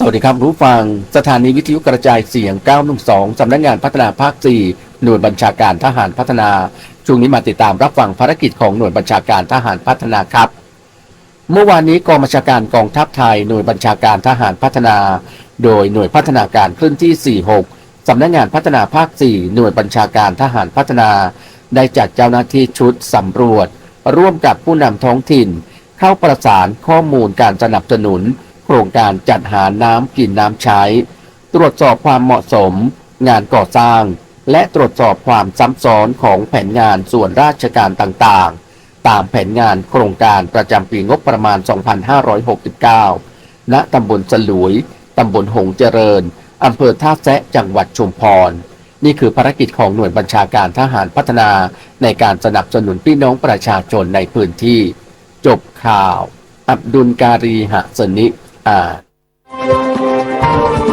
สวัสดีครับรู้ฟังสถานีวิทยุกระจายเสียง 912 สำนักงานพัฒนาภาค 4 หน่วยบัญชาการทหารพัฒนา ช่วงนี้มาติดตามรับฟังภารกิจของหน่วยบัญชาการทหารพัฒนาครับ เมื่อวานนี้กองบัญชาการกองทัพไทย หน่วยบัญชาการทหารพัฒนา โดยหน่วยพัฒนาการเคลื่อนที่ 46 สำนักงานพัฒนาภาค 4 หน่วยบัญชาการทหารพัฒนา ได้จัดเจ้าหน้าที่ชุดสำรวจ ร่วมกับผู้นำท้องถิ่น เข้าประสานข้อมูลการสนับสนุน โครงการจัดหาน้ำกินน้ำใช้ ตรวจสอบความเหมาะสม งานก่อสร้าง และตรวจสอบความซ้ำซ้อนของแผนงานส่วนราชการต่างๆ ตามแผนงานโครงการประจำปีงบประมาณ 2569 ณตำบลสลุยตำบลหงเจริญ อำเภอท่าแซะจังหวัดชุมพร นี่คือภารกิจของหน่วยบัญชาการทหารพัฒนาในการสนับสนุนพี่น้องประชาชนในพื้นที่ จบข่าว อับดุลการีหะสนิอ่าน